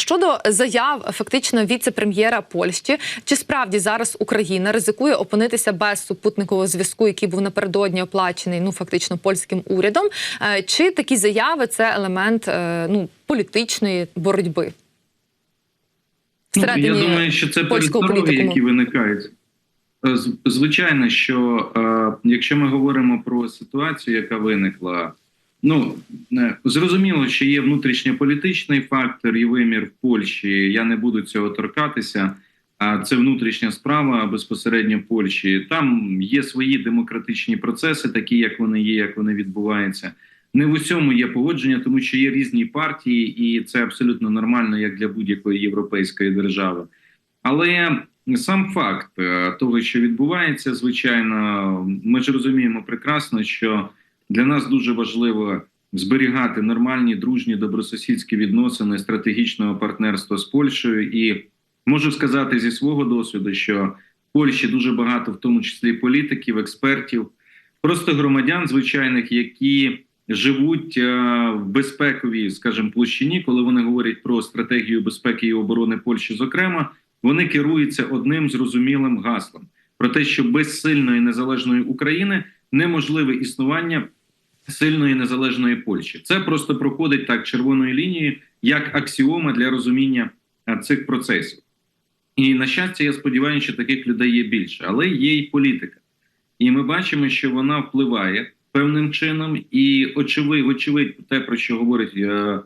щодо заяв фактично віце-прем'єра Польщі, чи справді зараз Україна ризикує опинитися без супутникового зв'язку, який був напередодні оплачений ну фактично польським урядом? Е, Чи такі заяви це елемент е, ну політичної боротьби? Ну, Всередині я думаю, що це перестороги, які виникають. Звичайно, що е, якщо ми говоримо про ситуацію, яка виникла, ну зрозуміло, що є внутрішньополітичний фактор і вимір в Польщі. Я не буду цього торкатися. А це внутрішня справа безпосередньо Польщі. Там є свої демократичні процеси, такі як вони є, як вони відбуваються. Не в усьому є погодження, тому що є різні партії, і це абсолютно нормально як для будь-якої європейської держави. Але сам факт е, того, що відбувається, звичайно, ми ж розуміємо прекрасно, що для нас дуже важливо зберігати нормальні, дружні, добросусідські відносини стратегічного партнерства з Польщею. І можу сказати зі свого досвіду, що в Польщі дуже багато, в тому числі політиків, експертів, просто громадян звичайних, які живуть е, в безпековій, скажімо, площині, коли вони говорять про стратегію безпеки і оборони Польщі, зокрема, вони керуються одним зрозумілим гаслом про те, що без сильної незалежної України неможливе існування сильної незалежної Польщі. Це просто проходить так червоною лінією як аксіома для розуміння е, цих процесів. І на щастя, я сподіваюся, що таких людей є більше, але є й політика. І ми бачимо, що вона впливає певним чином, і очевидь, вочевидь, те, про що говорить е,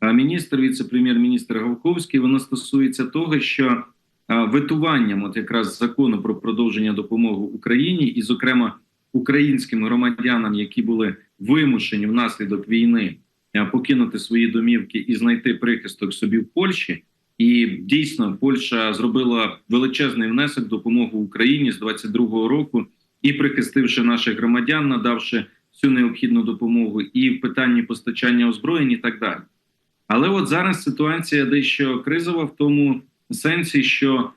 е, міністр, віце-прем'єр-міністр Гавковський, воно стосується того, що ветуванням, от якраз закону про продовження допомоги Україні, і, зокрема, українським громадянам, які були вимушені внаслідок війни е, покинути свої домівки і знайти прихисток собі в Польщі. І дійсно Польща зробила величезний внесок в допомогу Україні з 22-го року і прихистивши наших громадян, надавши всю необхідну допомогу, і в питанні постачання озброєнь, і так далі. Але от зараз ситуація дещо кризова в тому сенсі, що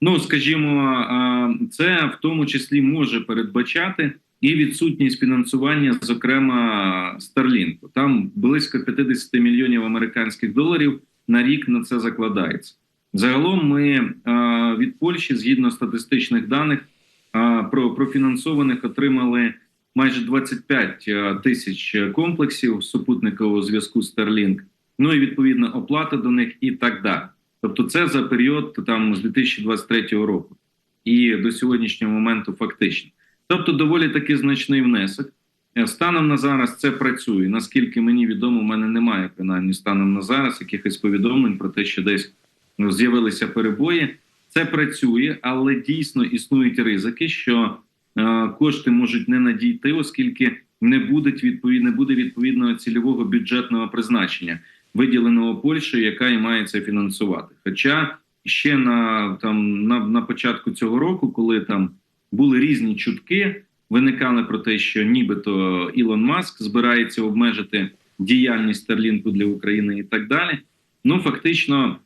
ну скажімо, це в тому числі може передбачати і відсутність фінансування, зокрема Старлінку. Там близько 50 мільйонів американських доларів на рік на це закладається. Загалом ми від Польщі, згідно статистичних даних, про профінансованих отримали майже 25 е, тисяч комплексів супутникового зв'язку Starlink, ну і відповідно оплата до них і так далі. Тобто, це за період там з 2023 року і до сьогоднішнього моменту, фактично. Тобто, доволі таки значний внесок. Е, Станом на зараз це працює. Наскільки мені відомо, в мене немає принаймні станом на зараз якихось повідомлень про те, що десь з'явилися перебої. Це працює, але дійсно існують ризики, що е, кошти можуть не надійти, оскільки не буде відповідно буде відповідного цільового бюджетного призначення, виділеного Польщею, яка і має це фінансувати. Хоча ще на там на, на початку цього року, коли там були різні чутки, виникали про те, що нібито Ілон Маск збирається обмежити діяльність Старлінку для України і так далі. Ну фактично.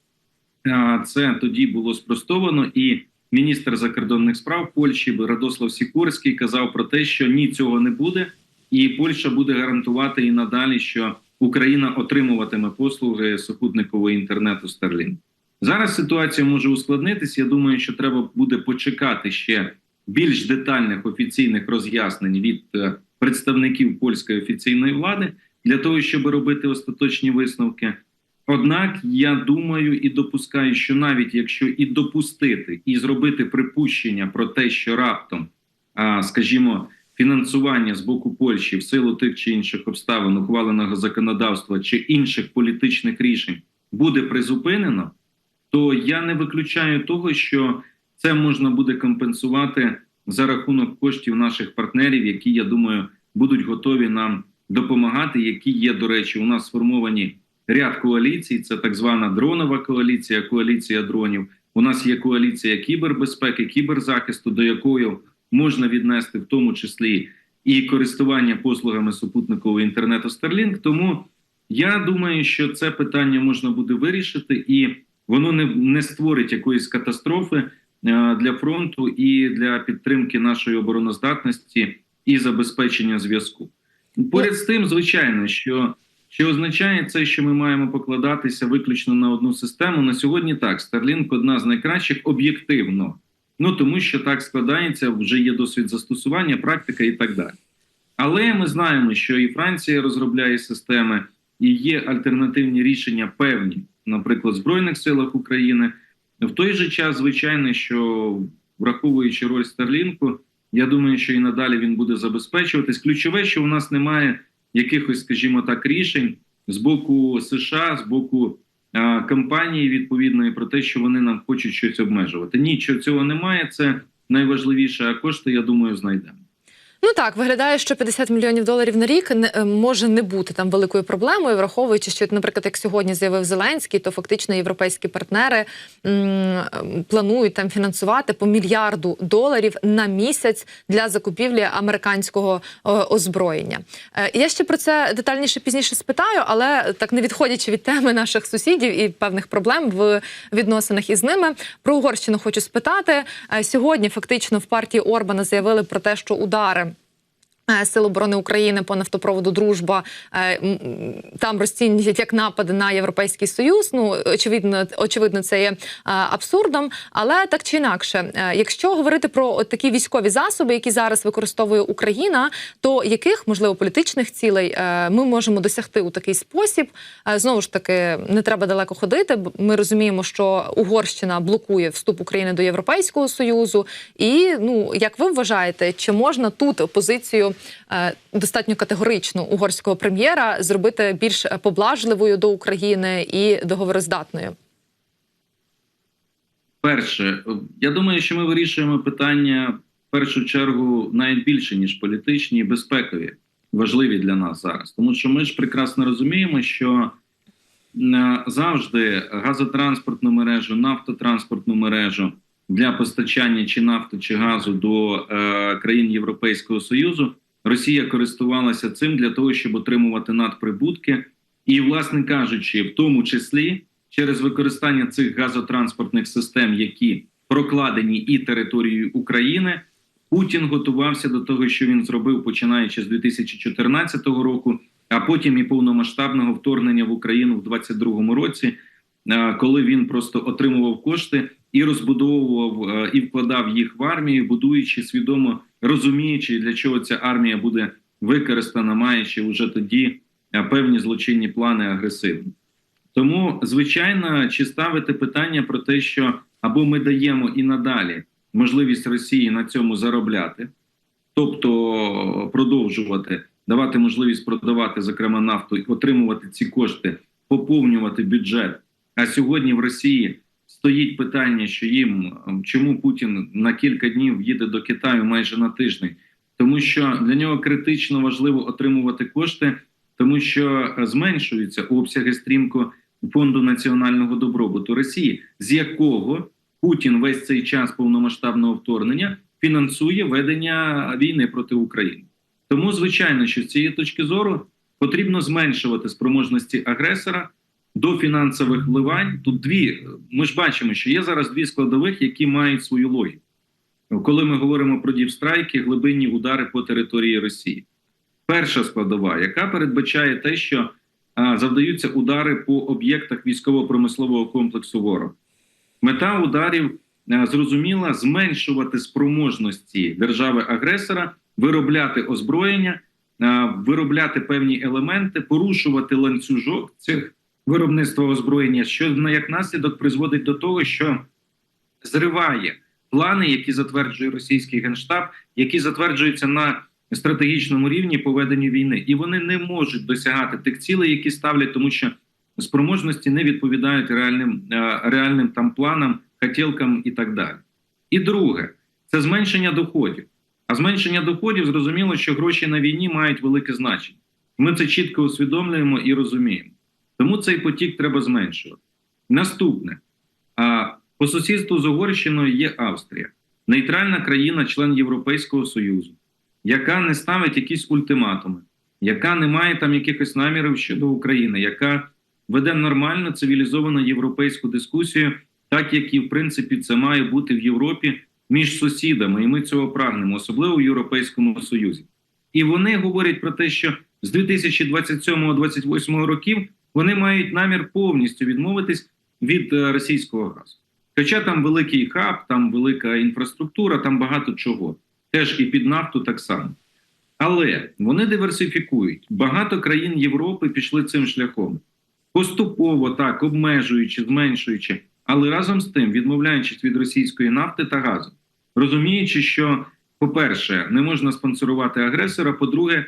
Це тоді було спростовано, і міністр закордонних справ Польщі Радослав Сікорський казав про те, що ні, цього не буде, і Польща буде гарантувати і надалі, що Україна отримуватиме послуги супутникового інтернету Starlink. Зараз ситуація може ускладнитися. Я думаю, що треба буде почекати ще більш детальних офіційних роз'яснень від е, представників польської офіційної влади для того, щоб робити остаточні висновки. Однак я думаю і допускаю, що навіть якщо і допустити, і зробити припущення про те, що раптом, скажімо, фінансування з боку Польщі в силу тих чи інших обставин ухваленого законодавства чи інших політичних рішень буде призупинено, то я не виключаю того, що це можна буде компенсувати за рахунок коштів наших партнерів, які я думаю будуть готові нам допомагати, які є, до речі, у нас сформовані ряд коаліцій. Це так звана дронова коаліція, коаліція дронів. У нас є коаліція кібербезпеки, кіберзахисту, до якої можна віднести в тому числі і користування послугами супутникового інтернету Starlink. Тому я думаю, що це питання можна буде вирішити, і воно не, не створить якоїсь катастрофи для фронту і для підтримки нашої обороноздатності і забезпечення зв'язку. Поряд з тим, звичайно, що Чи означає це, що ми маємо покладатися виключно на одну систему? На сьогодні так. Starlink одна з найкращих об'єктивно. Ну тому що так складається, вже є досвід застосування, практика і так далі. Але ми знаємо, що і Франція розробляє системи, і є альтернативні рішення певні, наприклад, в Збройних силах України. В той же час, звичайно, що враховуючи роль Старлінку, я думаю, що і надалі він буде забезпечуватись. Ключове, що у нас немає якихось, скажімо так, рішень з боку США, з боку а, компанії відповідної про те, що вони нам хочуть щось обмежувати. Нічого цього немає. Це найважливіше. А кошти, я думаю, знайдемо. Ну так виглядає, що 50 мільйонів доларів на рік не е, може не бути там великою проблемою, враховуючи, що, наприклад, як сьогодні заявив Зеленський, то фактично європейські партнери м, планують там фінансувати по мільярду доларів на місяць для закупівлі американського е, озброєння. Е, Я ще про це детальніше пізніше спитаю, але так не відходячи від теми наших сусідів і певних проблем в відносинах із ними, про Угорщину хочу спитати. Е, Сьогодні фактично в партії Орбана заявили про те, що удари. Е, Сил оборони України по нафтопроводу Дружба е, там розцінюють як напади на європейський союз. Ну очевидно, очевидно, це є е, абсурдом. Але так чи інакше, якщо говорити про такі військові засоби, які зараз використовує Україна, то яких можливо політичних цілей ми можемо досягти у такий спосіб? Знову ж таки, не треба далеко ходити. Ми розуміємо, що Угорщина блокує вступ України до Європейського союзу. І ну як ви вважаєте, чи можна тут позицію достатньо категоричну угорського прем'єра зробити більш поблажливою до України і договороздатною? Перше, я думаю, що ми вирішуємо питання в першу чергу навіть більше ніж політичні безпекові, важливі для нас зараз. Тому що ми ж прекрасно розуміємо, що е, завжди газотранспортну мережу, нафтотранспортну мережу для постачання чи нафти чи газу до е, країн Європейського союзу Росія користувалася цим для того, щоб отримувати надприбутки, і, власне кажучи, в тому числі через використання цих газотранспортних систем, які прокладені і територією України, Путін готувався до того, що він зробив починаючи з 2014 року, а потім і повномасштабного вторгнення в Україну в 2022 році, е, коли він просто отримував кошти і розбудовував е, і вкладав їх в армію, будуючи свідомо розуміючи, для чого ця армія буде використана, маючи вже тоді е, певні злочинні плани агресивні. Тому, звичайно, чи ставити питання про те, що або ми даємо і надалі можливість Росії на цьому заробляти, тобто продовжувати давати можливість продавати, зокрема, нафту отримувати ці кошти, поповнювати бюджет. А сьогодні в Росії стоїть питання, що їм ем, чому Путін на кілька днів їде до Китаю майже на тиждень, тому що для нього критично важливо отримувати кошти, тому що е, зменшуються обсяги стрімко фонду національного добробуту Росії, з якого Путін весь цей час повномасштабного вторгнення фінансує ведення війни проти України. Тому, звичайно, що з цієї точки зору потрібно зменшувати спроможності агресора до фінансових вливань. Тут дві ми ж бачимо, що є зараз дві складових, які мають свою логіку. Коли ми говоримо про діпстрайки, глибинні удари по території Росії. Перша складова, яка передбачає те, що а, завдаються удари по об'єктах військово-промислового комплексу ворога. Мета ударів а, зрозуміла зменшувати спроможності держави-агресора, виробляти озброєння, а, виробляти певні елементи, порушувати ланцюжок цих виробництва озброєння, що як наслідок призводить до того, що зриває плани, які затверджує російський генштаб, які затверджуються на стратегічному рівні по веденню війни, і вони не можуть досягати тих цілей, які ставлять, тому що спроможності не відповідають реальним е, реальним там планам, хотілкам і так далі. І друге, це зменшення доходів. А зменшення доходів зрозуміло, що гроші на війні мають велике значення. Ми це чітко усвідомлюємо і розуміємо. Тому цей потік треба зменшувати. Наступне по сусідству з Угорщиною є Австрія, нейтральна країна, член Європейського Союзу, яка не ставить якісь ультиматуми, яка не має там якихось намірів щодо України, яка веде нормальну цивілізовану європейську дискусію, так як і в принципі це має бути в Європі між сусідами, і ми цього прагнемо, особливо в Європейському Союзі. І вони говорять про те, що з 2027-2028 років вони мають намір повністю відмовитись від е, російського газу. Хоча там великий хаб, там велика інфраструктура, там багато чого, теж і під нафту так само. Але вони диверсифікують. Багато країн Європи пішли цим шляхом, поступово так, обмежуючи, зменшуючи, але разом з тим відмовляючись від російської нафти та газу, розуміючи, що, по-перше, не можна спонсорувати агресора. По-друге,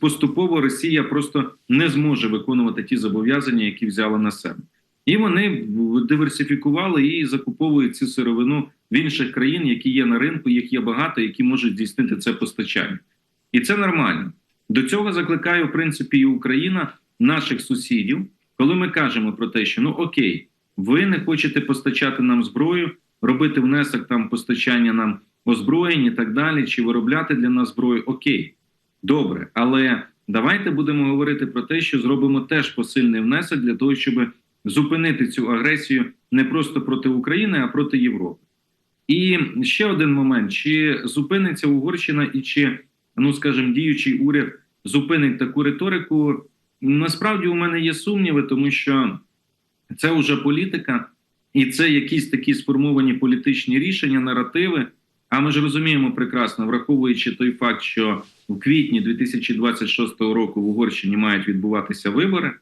поступово Росія просто не зможе виконувати ті зобов'язання, які взяла на себе. І вони диверсифікували і закуповують цю сировину в інших країн, які є на ринку, їх є багато, які можуть здійснити це постачання. І це нормально. До цього закликає, в принципі, і Україна наших сусідів, коли ми кажемо про те, що ну окей, ви не хочете постачати нам зброю, робити внесок там постачання нам озброєнь і так далі, чи виробляти для нас зброю. Окей, добре, але давайте будемо говорити про те, що зробимо теж посильний внесок для того, щоб зупинити цю агресію не просто проти України, а проти Європи. І ще один момент: чи зупиниться Угорщина і чи, ну скажімо, діючий уряд зупинить таку риторику? Насправді у мене є сумніви, тому що це вже політика, і це якісь такі сформовані політичні рішення, наративи. А ми ж розуміємо прекрасно, враховуючи той факт, що в квітні 2026 року в Угорщині мають відбуватися вибори,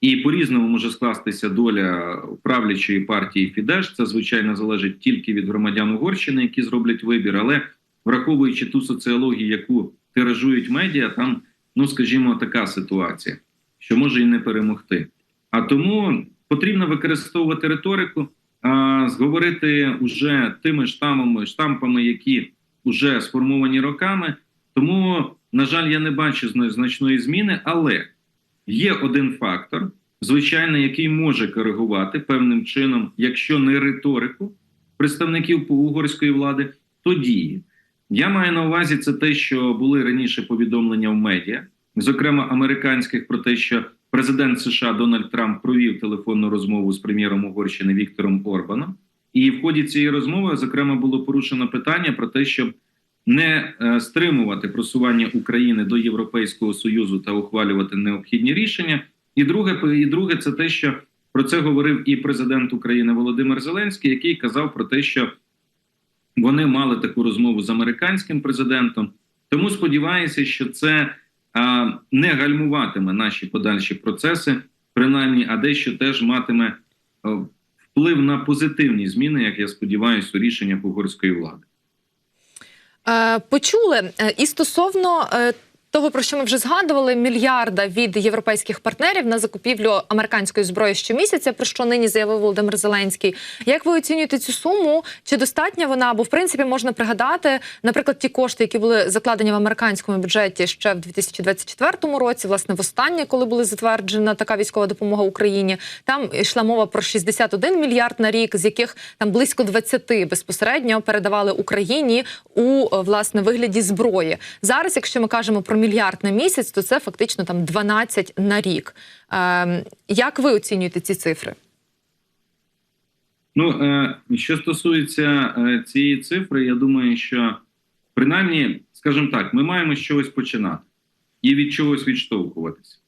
і по-різному може скластися доля правлячої партії Фідеш. Це звичайно залежить тільки від громадян Угорщини, які зроблять вибір. Але враховуючи ту соціологію, яку тиражують медіа, там, ну скажімо, така ситуація, що може і не перемогти. А тому потрібно використовувати риторику, зговорити уже тими штамами, штампами, які вже сформовані роками. Тому, на жаль, я не бачу зна- значної зміни, але є один фактор, звичайно, який може коригувати певним чином, якщо не риторику представників угорської влади, то дії. Я маю на увазі це те, що були раніше повідомлення в медіа, зокрема американських, про те, що президент США Дональд Трамп провів телефонну розмову з прем'єром Угорщини Віктором Орбаном. І в ході цієї розмови, зокрема, було порушено питання про те, щоб не е, стримувати просування України до Європейського союзу та ухвалювати необхідні рішення. І друге, і друге, це те, що про це говорив і президент України Володимир Зеленський, який казав про те, що вони мали таку розмову з американським президентом. Тому сподіваюся, що це не гальмуватиме наші подальші процеси, принаймні, а дещо теж матиме вплив на позитивні зміни, як я сподіваюся, у рішеннях угорської влади. Е, Почули Е, і стосовно е, того, про що ми вже згадували, мільярда від європейських партнерів на закупівлю американської зброї щомісяця, про що нині заявив Володимир Зеленський. Як ви оцінюєте цю суму? Чи достатня вона? Бо в принципі можна пригадати, наприклад, ті кошти, які були закладені в американському бюджеті ще в 2024 році, власне, востаннє, коли була затверджена така військова допомога Україні, там йшла мова про 61 мільярд на рік, з яких там близько 20 безпосередньо передавали Україні у власне вигляді зброї. Зараз, якщо ми кажемо про мільярд на місяць, то це фактично там 12 на рік. Е, як ви оцінюєте ці цифри? Ну, е, що стосується е, цієї цифри, я думаю, що принаймні, скажімо так, ми маємо з чогось починати і від чогось відштовхуватися,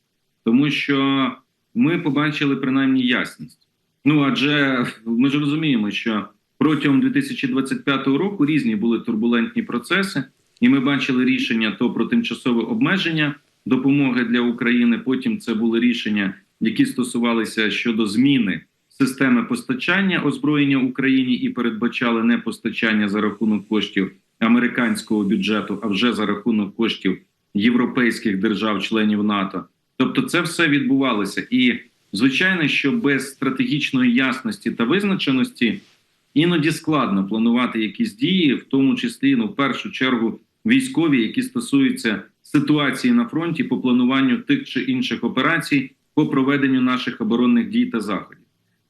тому що ми побачили принаймні ясність. Ну адже ми ж розуміємо, що протягом 2025 року різні були турбулентні процеси, і ми бачили рішення то про тимчасове обмеження допомоги для України. Потім це були рішення, які стосувалися щодо зміни системи постачання озброєння Україні і передбачали не постачання за рахунок коштів американського бюджету, а вже за рахунок коштів європейських держав-членів НАТО. Тобто, це все відбувалося, і звичайно, що без стратегічної ясності та визначеності іноді складно планувати якісь дії, в тому числі ну в першу чергу військові, які стосуються ситуації на фронті по плануванню тих чи інших операцій по проведенню наших оборонних дій та заходів.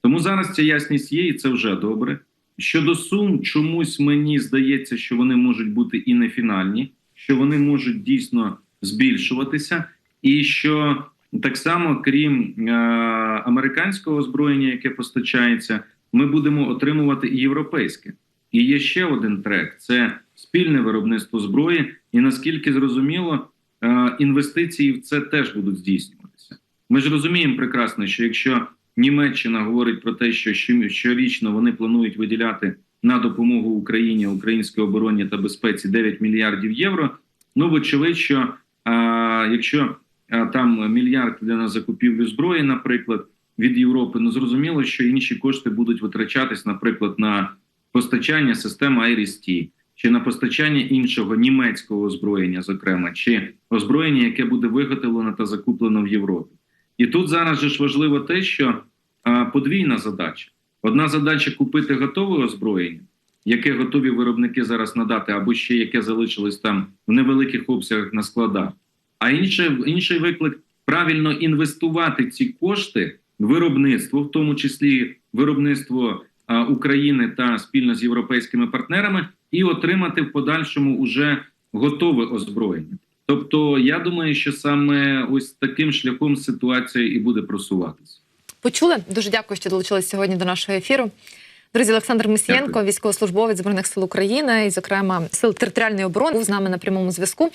Тому зараз ця ясність є, і це вже добре. Щодо сум, чомусь мені здається, що вони можуть бути і не фінальні, що вони можуть дійсно збільшуватися, і що так само, крім е- американського озброєння, яке постачається, ми будемо отримувати і європейське. І є ще один трек: це спільне виробництво зброї. І наскільки зрозуміло, е, інвестиції в це теж будуть здійснюватися. Ми ж розуміємо прекрасно, що якщо Німеччина говорить про те, що щорічно вони планують виділяти на допомогу Україні, українській обороні та безпеці 9 мільярдів євро. Ну, вочевидь, що а, якщо а, там мільярд йде на закупівлю зброї, наприклад, від Європи, ну зрозуміло, що інші кошти будуть витрачатись, наприклад, на постачання систем IRIS-T, чи на постачання іншого німецького озброєння, зокрема, чи озброєння, яке буде виготовлено та закуплено в Європі. І тут зараз ж важливо те, що подвійна задача. Одна задача купити готове озброєння, яке готові виробники зараз надати, або ще яке залишилось там в невеликих обсягах на складах. А інше, інший виклик правильно інвестувати ці кошти в виробництво, в тому числі виробництво України та спільно з європейськими партнерами, і отримати в подальшому уже готове озброєння. Тобто, я думаю, що саме ось таким шляхом ситуація і буде просуватися. Почули? Дуже дякую, що долучились сьогодні до нашого ефіру. Друзі, Олександр Мисієнко, військовослужбовець збройних сил України і, зокрема, сил територіальної оборони, був з нами на прямому зв'язку.